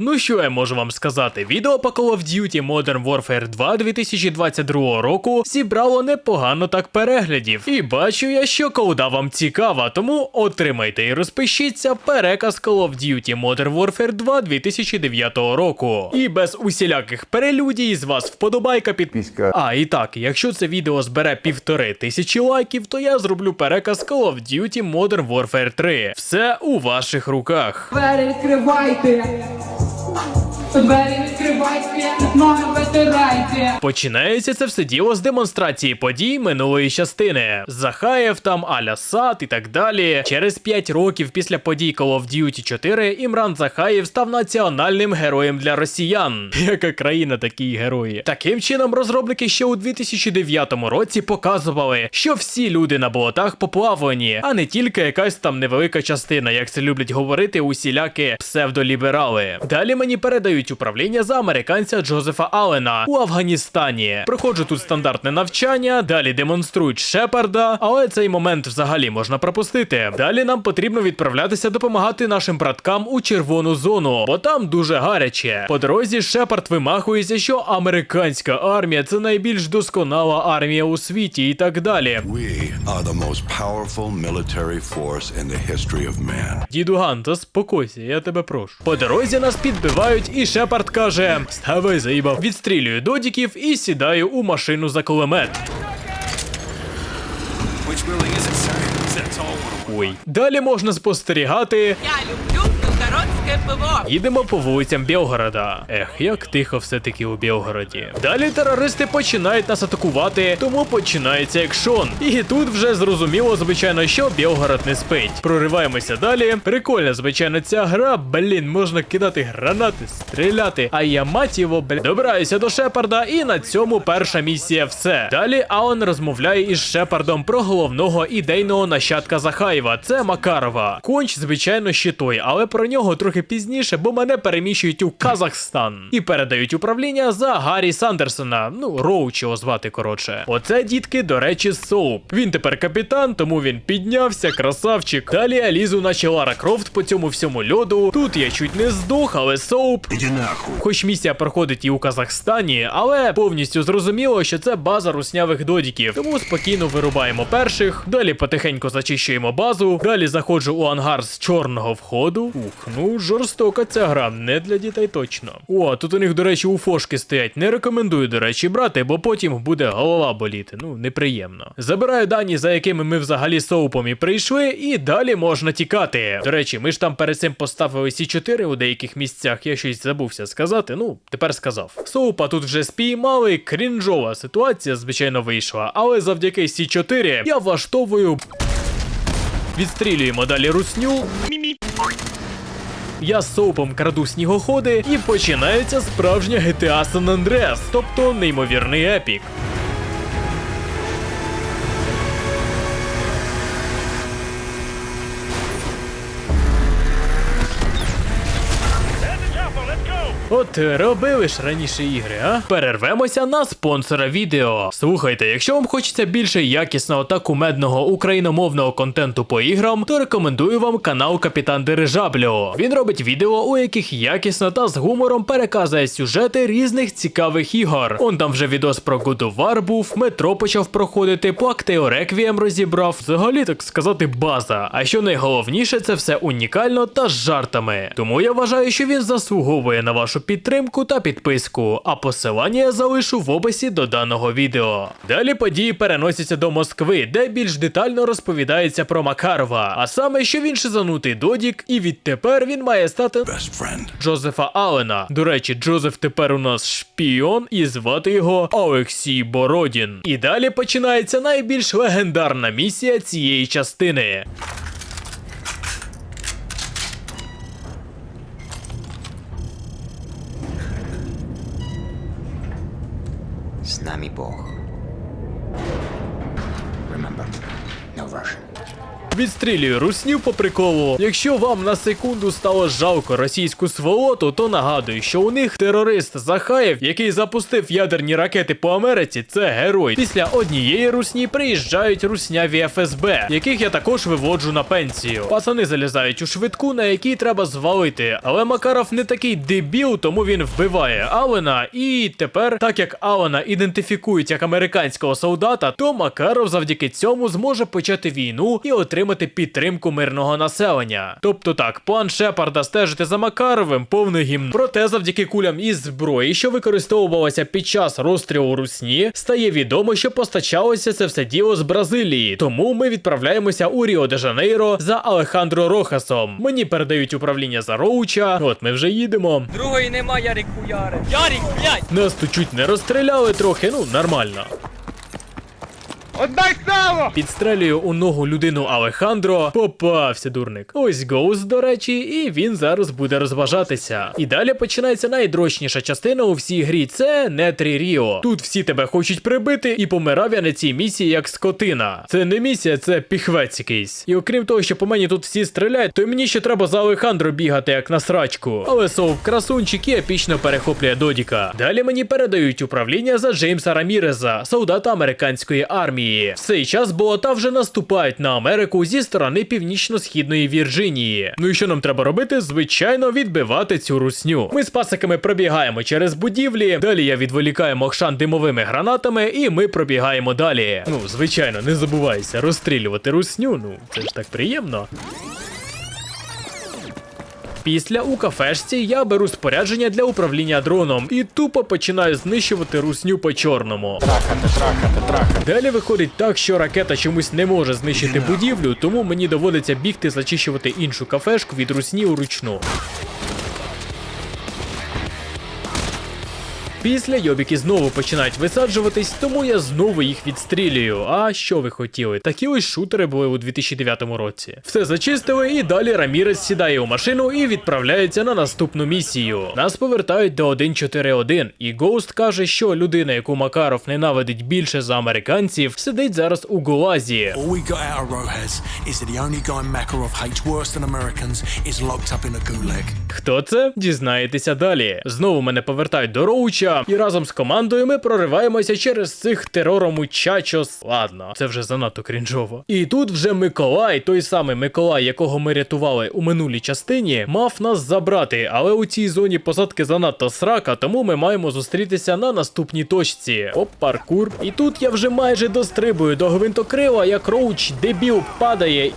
Ну що я можу вам сказати? Відео по Call of Duty Modern Warfare 2 2022 року зібрало непогано так переглядів. І бачу я, що колда вам цікава, тому отримайте і розпишіться переказ Call of Duty Modern Warfare 2 2009 року. І без усіляких перелюдій з вас вподобайка під Піська. А, і так, якщо це відео збере півтори тисячі лайків, то я зроблю переказ Call of Duty Modern Warfare 3. Все у ваших руках. Двері відкривайте! Починається це все діло з демонстрації подій минулої частини. Захаєв там, Аля Сад і так далі. Через 5 років після подій Call of Duty 4 Імран Захаєв став національним героєм для росіян. Яка країна такі герої? Таким чином, розробники ще у 2009 році показували, що всі люди на болотах поплавлені, а не тільки якась там невелика частина, як це люблять говорити усілякі псевдоліберали. Далі мені передають управління за американця Джозефа Аллена у Афганістані. Проходжу тут стандартне навчання, далі демонструють Шепарда, але цей момент взагалі можна пропустити. Далі нам потрібно відправлятися допомагати нашим браткам у червону зону, бо там дуже гаряче. По дорозі Шепард вимахується, що американська армія це найбільш досконала армія у світі і так далі. We are the most powerful military force in the history of man. Діду Ган, заспокойся, я тебе прошу. По дорозі нас підбивають, і Шепард каже: Ставай, заїбав. Відстрілюю додіків і сідаю у машину за кулемет. Ой. Далі можна спостерігати. Я люблю пиво. Їдемо по вулицям Білгорода. Ех, як тихо все-таки у Білгороді. Далі терористи починають нас атакувати, тому починається екшон. І тут вже зрозуміло, звичайно, що Білгород не спить. Прориваємося далі. Прикольна, звичайно, ця гра. Блін, можна кидати гранати, стріляти. А я мать його, блін. Добираюся до Шепарда, і на цьому перша місія все. Далі Алан розмовляє із Шепардом про головного ідейного нащадка Захаєва. Це Макарова. Конч, звичайно, ще але про нього трохи пізніше, бо мене переміщують у Казахстан і передають управління за Гаррі Сандерсона. Ну, Роуч його звати коротше. Оце дітки, до речі, Соуп. Він тепер капітан, тому він піднявся, красавчик. Далі я лізу, наче Лара Крофт по цьому всьому льоду. Тут я чуть не здох, але Соуп Иди нахуй. Хоч місія проходить і у Казахстані, але повністю зрозуміло, що це база руснявих додіків. Тому спокійно вирубаємо перших, далі потихеньку зачищуємо базу, далі заходжу у ангар з чорного входу. Ух, ну жорстока ця гра, не для дітей точно. О, тут у них, до речі, уфошки стоять. Не рекомендую, до речі, брати, бо потім буде голова боліти. Ну, неприємно. Забираю дані, за якими ми взагалі соупом і прийшли, і далі можна тікати. До речі, ми ж там перед цим поставили Сі 4 у деяких місцях, я щось забувся сказати. Ну, тепер сказав. Соупа тут вже спіймали, крінжова ситуація, звичайно, вийшла, але завдяки Сі 4 я влаштовую. Відстрілюємо далі русню. Я з соупом краду снігоходи і починається справжня GTA San Andreas, тобто неймовірний епік. От е, робили ж раніше ігри, а? Перервемося на спонсора відео. Слухайте, якщо вам хочеться більше якісного та кумедного україномовного контенту по іграм, то рекомендую вам канал Капітан Дирижаблю. Він робить відео, у яких якісно та з гумором переказує сюжети різних цікавих ігор. Он там вже відос про War був, метро почав проходити, по Актео Реквієм розібрав. Взагалі, так сказати, база. А що найголовніше, це все унікально та з жартами. Тому я вважаю, що він заслуговує на вашу підтримку та підписку, а посилання я залишу в описі до даного відео. Далі події переносяться до Москви, де більш детально розповідається про Макарова, а саме, що він шизанутий додік, і відтепер він має стати. Джозефа Аллена. До речі, Джозеф тепер у нас шпіон, і звати його Олексій Бородін. І далі починається найбільш легендарна місія цієї частини. nami Bóg. Remember, no Russian. Відстрілюю русню по приколу. Якщо вам на секунду стало жалко російську сволоту, то нагадую, що у них терорист Захаєв, який запустив ядерні ракети по Америці, це герой. Після однієї русні приїжджають русняві ФСБ, яких я також виводжу на пенсію. Пацани залізають у швидку, на якій треба звалити. Але Макаров не такий дебіл, тому він вбиває Алена. І тепер, так як Алена ідентифікують як американського солдата, то Макаров завдяки цьому зможе почати війну і отримати підтримку мирного населення. Тобто так, план Шепарда стежити за Макаровим повний гімн. Проте завдяки кулям із зброї, що використовувалася під час розстрілу русні, стає відомо, що постачалося це все діло з Бразилії. Тому ми відправляємося у Ріо де Жанейро за Алехандро Рохасом. Мені передають управління за Роуча. От ми вже їдемо. Другої нема, Ярик хуяри. Ярик, блядь! Нас тут чуть не розстріляли трохи, ну нормально. Отдай сало! Підстрелюю у ногу людину Алехандро. Попався дурник. Ось Гоус, до речі, і він зараз буде розважатися. І далі починається найдрочніша частина у всій грі. Це Нетрі Ріо. Тут всі тебе хочуть прибити, і помирав я на цій місії як скотина. Це не місія, це піхвець якийсь. І окрім того, що по мені тут всі стріляють, то мені ще треба за Алехандро бігати як на срачку. Але Соуп красунчик і епічно перехоплює Додіка. Далі мені передають управління за Джеймса Раміреза, солдата американської армії. В цей час болота вже наступають на Америку зі сторони північно-східної Вірджинії. Ну і що нам треба робити? Звичайно, відбивати цю русню. Ми з пасиками пробігаємо через будівлі. Далі я відволікаю Мохшан димовими гранатами, і ми пробігаємо далі. Ну, звичайно, не забувайся розстрілювати русню. Ну, це ж так приємно. Після у кафешці я беру спорядження для управління дроном і тупо починаю знищувати русню по чорному. Далі виходить так, що ракета чомусь не може знищити будівлю, тому мені доводиться бігти зачищувати іншу кафешку від русні уручну. Після йобіки знову починають висаджуватись, тому я знову їх відстрілюю. А що ви хотіли? Такі ось шутери були у 2009 році. Все зачистили, і далі Рамірес сідає у машину і відправляється на наступну місію. Нас повертають до 1.4.1, і Гоуст каже, що людина, яку Макаров ненавидить більше за американців, сидить зараз у gulag. Хто це? Дізнаєтеся далі. Знову мене повертають до Роуча, і разом з командою ми прориваємося через цих тероромучачос. Ладно, це вже занадто крінжово. І тут вже Миколай, той самий Миколай, якого ми рятували у минулій частині, мав нас забрати, але у цій зоні посадки занадто срака, тому ми маємо зустрітися на наступній точці. Оп, паркур. І тут я вже майже дострибую до гвинтокрила, як Роуч дебіл падає.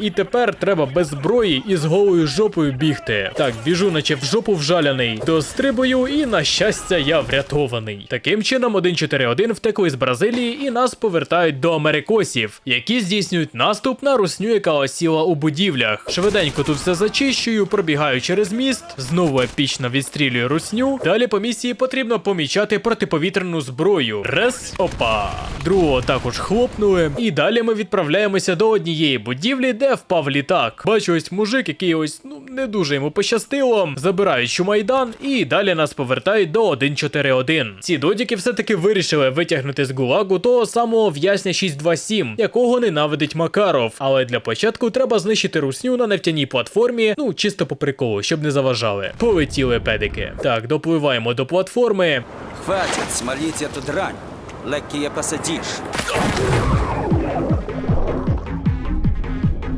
І тепер треба без зброї і з голою жопою бігти. Так, біжу, наче в жопу вжаляний. Дострибую, і на щастя, я врятований. Таким чином, 1-4-1 втекли з Бразилії і нас повертають до америкосів, які здійснюють наступ на русню, яка осіла у будівлях. Швиденько тут все зачищую, пробігаю через міст, знову епічно відстрілюю русню. Далі по місії потрібно помічати протиповітряну зброю. Раз, опа. Другого також хлопнули. І далі ми відправляємося до однієї будівлі, де впав літак. Бачу ось мужик, який ось ну не дуже йому пощастило. Забирають Чумайдан, і далі нас повертають до 1.4.1. Ці додіки все-таки вирішили витягнути з гулагу того самого в'язня 627, якого ненавидить Макаров. Але для початку треба знищити русню на нефтяній платформі, ну чисто по приколу, щоб не заважали. Полетіли педики. Так, допливаємо до платформи. Хватит смолить эту дрань. Легкие посадишь.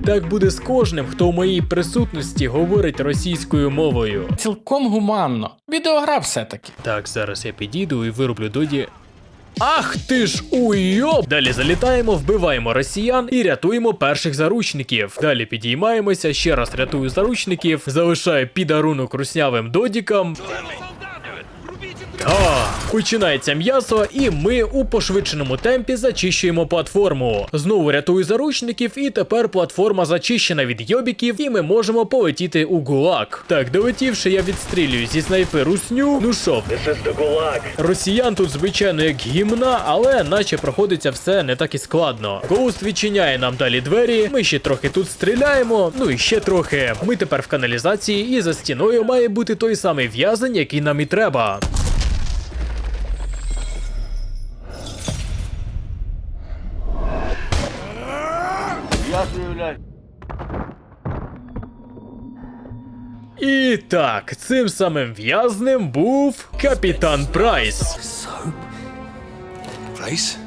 Так буде з кожним, хто у моїй присутності говорить російською мовою. Цілком гуманно. Відеогра все-таки. Так, зараз я підійду і вироблю доді. Ах ти ж уйоб! Далі залітаємо, вбиваємо росіян і рятуємо перших заручників. Далі підіймаємося, ще раз рятую заручників, залишаю підарунок руснявим додікам. А, починається м'ясо, і ми у пошвидшеному темпі зачищуємо платформу. Знову рятую заручників, і тепер платформа зачищена від йобіків, і ми можемо полетіти у гулаг. Так, долетівши, я відстрілюю зі снайпи русню. Ну що, росіян тут, звичайно, як гімна, але наче проходиться все не так і складно. Гоуст відчиняє нам далі двері. Ми ще трохи тут стріляємо. Ну і ще трохи. Ми тепер в каналізації, і за стіною має бути той самий в'язень, який нам і треба. І так, цим самим в'язнем був капітан Прайс. Прайс?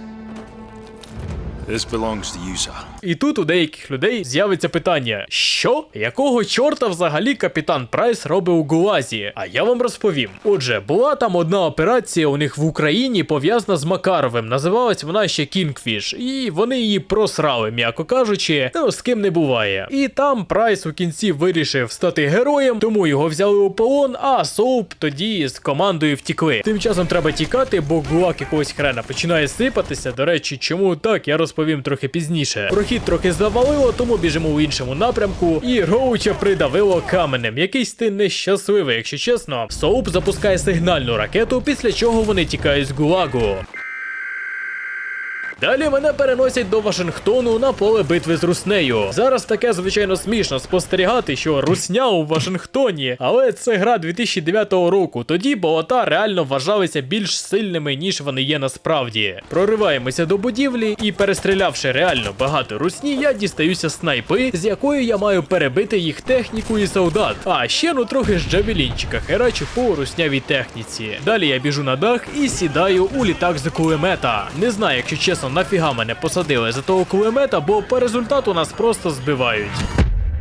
This belongs to you, sir. І тут у деяких людей з'явиться питання: що? Якого чорта взагалі капітан Прайс робить у Гуазі? А я вам розповім. Отже, була там одна операція у них в Україні пов'язана з Макаровим. Називалась вона ще Кінгфіш, і вони її просрали, м'яко кажучи, ну з ким не буває. І там Прайс у кінці вирішив стати героєм, тому його взяли у полон, а Соуп тоді з командою втікли. Тим часом треба тікати, бо гуак якогось хрена починає сипатися. До речі, чому так, я розповім трохи пізніше. Прохід трохи завалило, тому біжимо в іншому напрямку. І Роуча придавило каменем. Якийсь ти нещасливий, якщо чесно. Соуп запускає сигнальну ракету, після чого вони тікають з гулагу. Далі мене переносять до Вашингтону на поле битви з Руснею. Зараз таке звичайно смішно спостерігати, що Русня у Вашингтоні, але це гра 2009 року. Тоді болота реально вважалися більш сильними, ніж вони є насправді. Прориваємося до будівлі і, перестрілявши реально багато русні, я дістаюся снайпи, з якою я маю перебити їх техніку і солдат. А ще ну трохи з джавелінчика, херачу по руснявій техніці. Далі я біжу на дах і сідаю у літак з кулемета. Не знаю, якщо чесно, нафіга мене посадили за того кулемета, бо по результату нас просто збивають.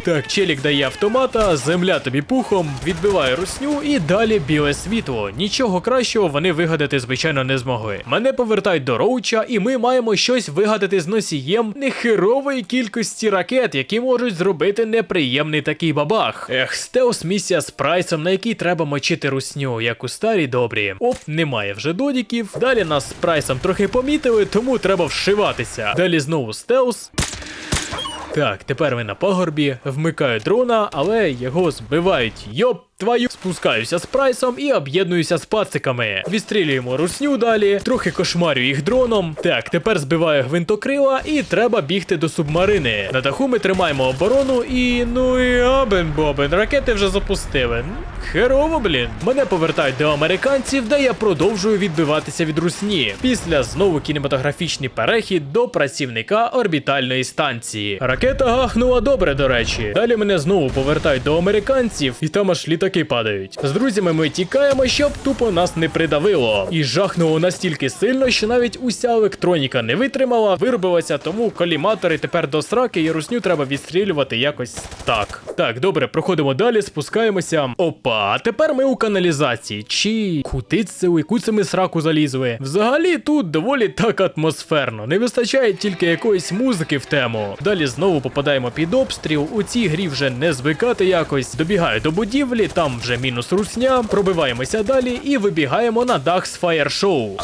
Так, челік дає автомата, земля тобі пухом, відбиває русню і далі біле світло. Нічого кращого вони вигадати, звичайно, не змогли. Мене повертають до роуча, і ми маємо щось вигадати з носієм нехерової кількості ракет, які можуть зробити неприємний такий бабах. Ех, стелс місія з прайсом, на якій треба мочити русню, як у старі добрі. Оп, немає вже додіків. Далі нас з прайсом трохи помітили, тому треба вшиватися. Далі знову стелс. Так, тепер ми на пагорбі, вмикаю дрона, але його збивають. Йоп, твою спускаюся з прайсом і об'єднуюся з пациками. Відстрілюємо русню далі, трохи кошмарю їх дроном. Так, тепер збиваю гвинтокрила і треба бігти до субмарини. На даху ми тримаємо оборону і ну і абен бобен, ракети вже запустили. Херово, блін. Мене повертають до американців, де я продовжую відбиватися від русні. Після знову кінематографічний перехід до працівника орбітальної станції. Ракета гахнула добре, до речі. Далі мене знову повертають до американців, і там аж літаки падають. З друзями ми тікаємо, щоб тупо нас не придавило. І жахнуло настільки сильно, що навіть уся електроніка не витримала, виробилася, тому коліматори тепер до сраки і русню треба відстрілювати якось так. Так, добре, проходимо далі, спускаємося. Опа, а тепер ми у каналізації. Чи куди у яку це ми сраку залізли? Взагалі тут доволі так атмосферно. Не вистачає тільки якоїсь музики в тему. Далі знову попадаємо під обстріл. У цій грі вже не звикати якось. Добігаю до будівлі, там вже мінус русня. Пробиваємося далі і вибігаємо на дах з фаєр-шоу.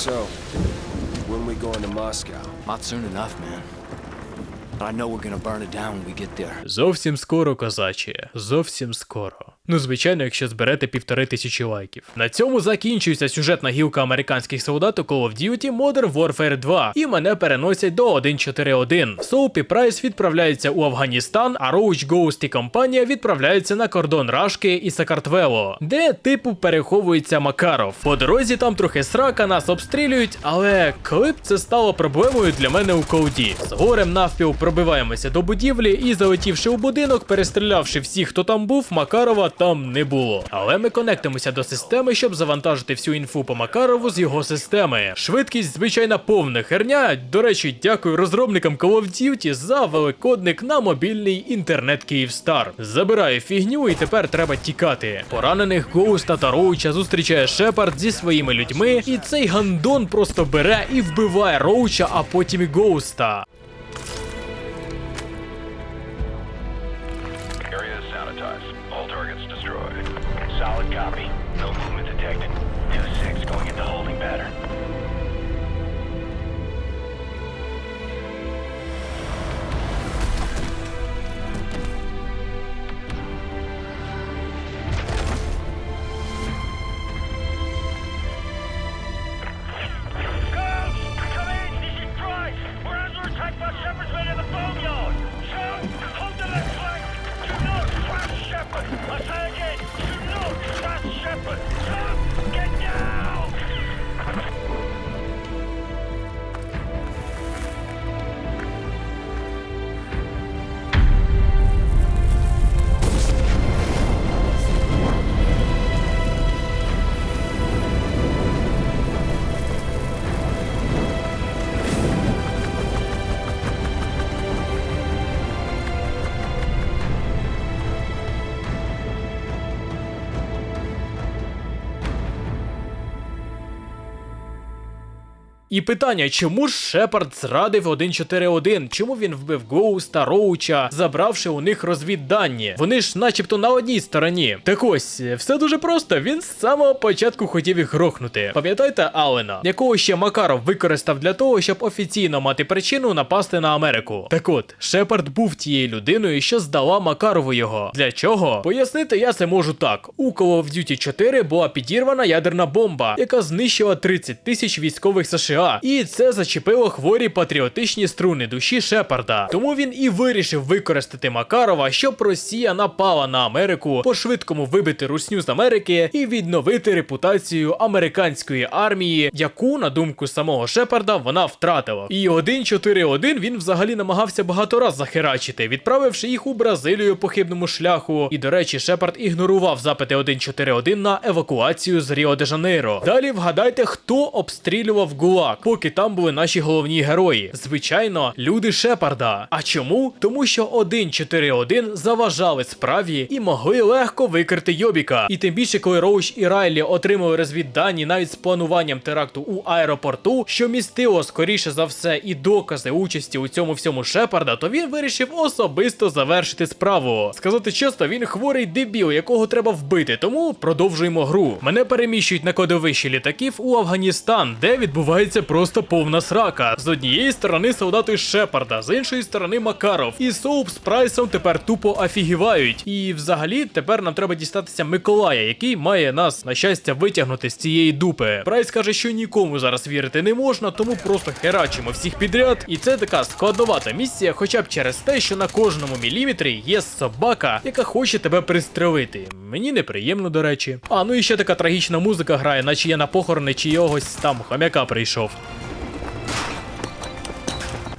Зовсім скоро, козачі, Зовсім скоро. Ну, звичайно, якщо зберете півтори тисячі лайків. На цьому закінчується сюжетна гілка американських солдат у Call of Duty Modern Warfare 2, і мене переносять до 1.4.1. Соуп і Прайс відправляються у Афганістан, а Roach Ghost і компанія відправляються на кордон Рашки і Сакартвело, де типу переховується Макаров. По дорозі там трохи срака, нас обстрілюють, але коли б це стало проблемою для мене у колді. З горем навпіл пробиваємося до будівлі і, залетівши у будинок, перестрілявши всіх, хто там був, Макарова там не було. Але ми конектимося до системи, щоб завантажити всю інфу по Макарову з його системи. Швидкість, звичайна повна херня. До речі, дякую розробникам Call of Duty за великодник на мобільний інтернет Київстар. Забираю фігню і тепер треба тікати. Поранених Гоуста та Роуча зустрічає Шепард зі своїми людьми, і цей гандон просто бере і вбиває Роуча, а потім і Гоуста. All targets destroyed. Solid copy. No movement detected. 2-6 going into holding pattern. І питання, чому ж Шепард зрадив 141? Чому він вбив Гоуста, Роуча, забравши у них розвіддані? Вони ж начебто на одній стороні. Так ось, все дуже просто. Він з самого початку хотів їх грохнути. Пам'ятаєте Алена, якого ще Макаров використав для того, щоб офіційно мати причину напасти на Америку? Так от, Шепард був тією людиною, що здала Макарову його. Для чого? Пояснити я це можу так: у Call of Duty 4 була підірвана ядерна бомба, яка знищила 30 тисяч військових США, і це зачепило хворі патріотичні струни душі Шепарда. Тому він і вирішив використати Макарова, щоб Росія напала на Америку, по-швидкому вибити русню з Америки і відновити репутацію американської армії, яку, на думку самого Шепарда, вона втратила. І 1.4.1 він взагалі намагався багато раз захерачити, відправивши їх у Бразилію по хибному шляху. І до речі, Шепард ігнорував запити 1.4.1 на евакуацію з Ріо де Жанейро. Далі вгадайте, хто обстрілював ГУЛАГ, поки там були наші головні герої. Звичайно, люди Шепарда. А чому? Тому що 1.4.1 заважали справі і могли легко викрити Йобіка. І тим більше, коли Роуч і Райлі отримали розвіддані навіть з плануванням теракту у аеропорту, що містило скоріше за все і докази участі у цьому всьому Шепарда, то він вирішив особисто завершити справу. Сказати чесно, він хворий дебіл, якого треба вбити, тому продовжуємо гру. Мене переміщують на кодовищі літаків у Афганістан, де відбувається просто повна срака. З однієї сторони солдати Шепарда, з іншої сторони Макаров. І Соуп з Прайсом тепер тупо афігівають. І взагалі тепер нам треба дістатися Миколая, який має нас, на щастя, витягнути з цієї дупи. Прайс каже, що нікому зараз вірити не можна, тому просто херачимо всіх підряд. І це така складновата місія, хоча б через те, що на кожному міліметрі є собака, яка хоче тебе пристрелити. Мені неприємно, до речі. А ну і ще така трагічна музика грає, наче я на похорони чийогось там хомяка прийшов.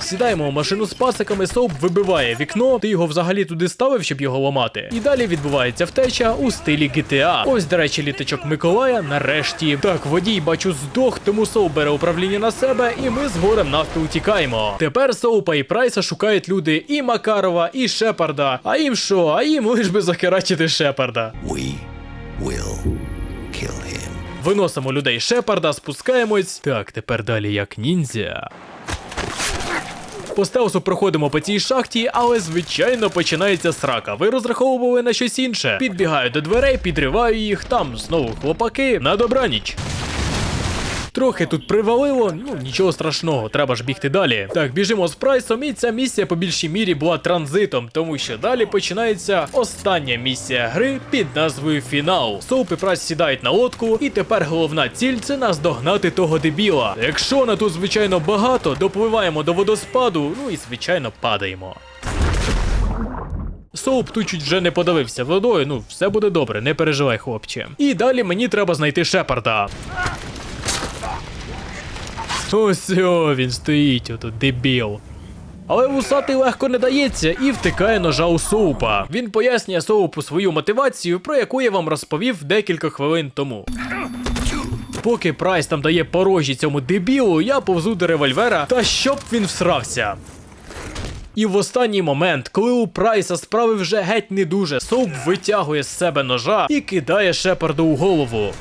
Сідаємо в машину з пасиками, Соуп вибиває вікно. Ти його взагалі туди ставив, щоб його ламати. І далі відбувається втеча у стилі GTA. Ось, до речі, літачок Миколая нарешті. Так, водій бачу здох, тому Соуп бере управління на себе, і ми з горем нафти утікаємо. Тепер Соупа і Прайса шукають люди і Макарова, і Шепарда. А їм що? А їм лиш би захерачити Шепарда. We will kill him. Виносимо людей Шепарда, спускаємось. Так, тепер далі як ніндзя. По стелсу проходимо по цій шахті, але звичайно починається срака. Ви розраховували на щось інше. Підбігаю до дверей, підриваю їх, там знову хлопаки. На добраніч. Трохи тут привалило, ну нічого страшного, треба ж бігти далі. Так, біжимо з прайсом, і ця місія по більшій мірі була транзитом, тому що далі починається остання місія гри під назвою Фінал. Соуп і прайс сідають на лодку, і тепер головна ціль це наздогнати того дебіла. Якщо на тут звичайно багато, допливаємо до водоспаду, ну і звичайно падаємо. Соуп тут чуть вже не подавився водою, ну все буде добре, не переживай, хлопче. І далі мені треба знайти Шепарда. Ось він стоїть, отут дебіл. Але вусатий легко не дається і втикає ножа у соупа. Він пояснює соупу свою мотивацію, про яку я вам розповів декілька хвилин тому. Поки Прайс там дає порожі цьому дебілу, я повзу до револьвера, та щоб він всрався. І в останній момент, коли у Прайса справи вже геть не дуже, Соуп витягує з себе ножа і кидає Шепарду у голову.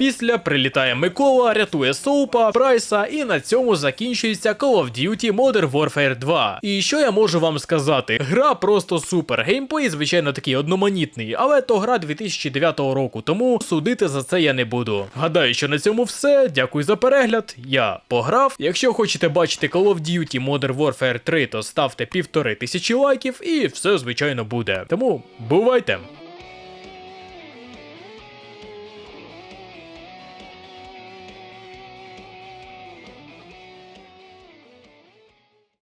Після прилітає Микола, рятує Соупа, Прайса, і на цьому закінчується Call of Duty Modern Warfare 2. І що я можу вам сказати? Гра просто супер. Геймплей, звичайно, такий одноманітний, але то гра 2009 року, тому судити за це я не буду. Гадаю, що на цьому все. Дякую за перегляд. Я пограв. Якщо хочете бачити Call of Duty Modern Warfare 3, то ставте півтори тисячі лайків, і все звичайно буде. Тому бувайте!